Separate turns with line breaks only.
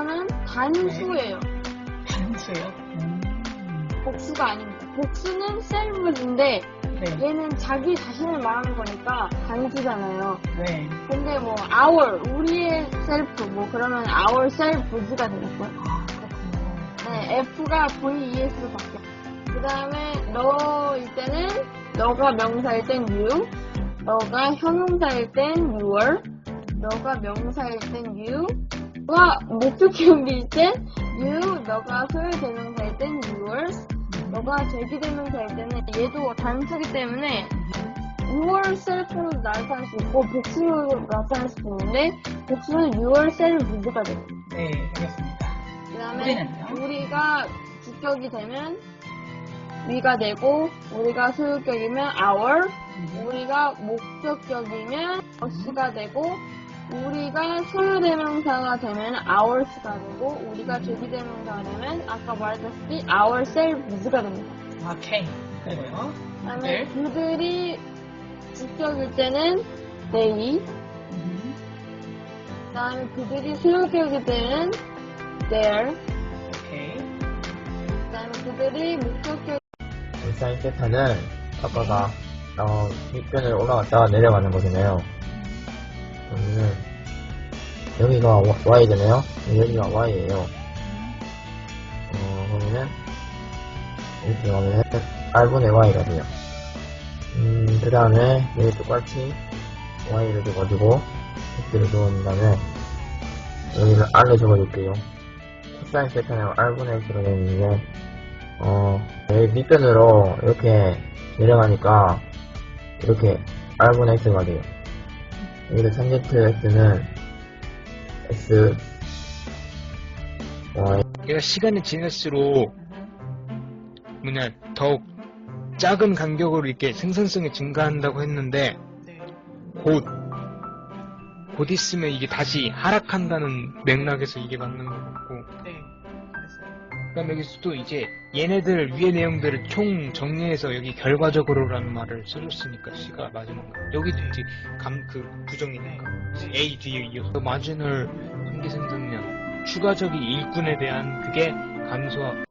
이거는 단수예요.
단수요? 음.
복수가 아닙니다. 복수는 셀프인데
네.
얘는 자기 자신을 말하는 거니까 단수잖아요.
네.
근데 뭐 our 우리의 셀프 뭐 그러면 our selfs가 되겠고요.
아.
네, F가 VES로 바뀌어. 그 다음에 너일 때는 너가 명사일 땐 you, 너가 형용사일 땐 your, 너가 명사일 땐 you, 와 목적형일 땐 you, 너가 소유대명사일 땐 yours, 너가 제기대명사일 때는 얘도 단수기 때문에 yourself로 나타날 수 있고 복수로 나타날 수 있는데 복수는 yourselfs가 돼요.
네, 알겠습니다.
그 다음에
우리는요?
우리가 주격이 되면 위가 되고 우리가 소유격이면 our 우리가 목적격이면 us가 되고 우리가 소유대명사가 되면 ours가 되고 우리가 제기대명사가 되면 아까 말했다시피 ourselves가 됩니다.
오케이. 그리고요.
그다음에
네.
그들이 주격일 때는 they
음.
그다음에 그들이 소유격일 때는 their
오케이.
그다음에 그들이 목적격
일산 세타는 아빠가 어, 밑변을 올라갔다가 내려가는 거잖아요. 그러면은 여기가 Y잖아요. 여기가 Y예요. 어, 그러면은 이렇게 가면은 R분의 Y가 돼요. 음, 그 다음에 여기 똑같이 Y를 줘가지고 X를 주은 다음에 여기를 R을 적어줄게요. 코사인 세타는 R분의 X가 되는데 어, 여기 밑변으로 이렇게 내려가니까 이렇게 R분의 X가 돼요. 여기서 탄젠트 X는 S Y
얘가 시간이 지날수록 뭐냐 더욱 작은 간격으로 이렇게 생산성이 증가한다고 했는데
네.
곧, 곧 있으면 이게 다시 하락한다는 맥락에서 이게 맞는 것 같고
네. 그랬어요.
그 다음에 여기서도 이제 얘네들 위의 내용들을 총 정리해서 여기 결과적으로라는 말을 써줬으니까 C가 거 여기도 이제 감 그 부정이니까
네.
A 뒤에 이어서 마지널 한계생성량 추가적인 일꾼에 대한 그게 감소하고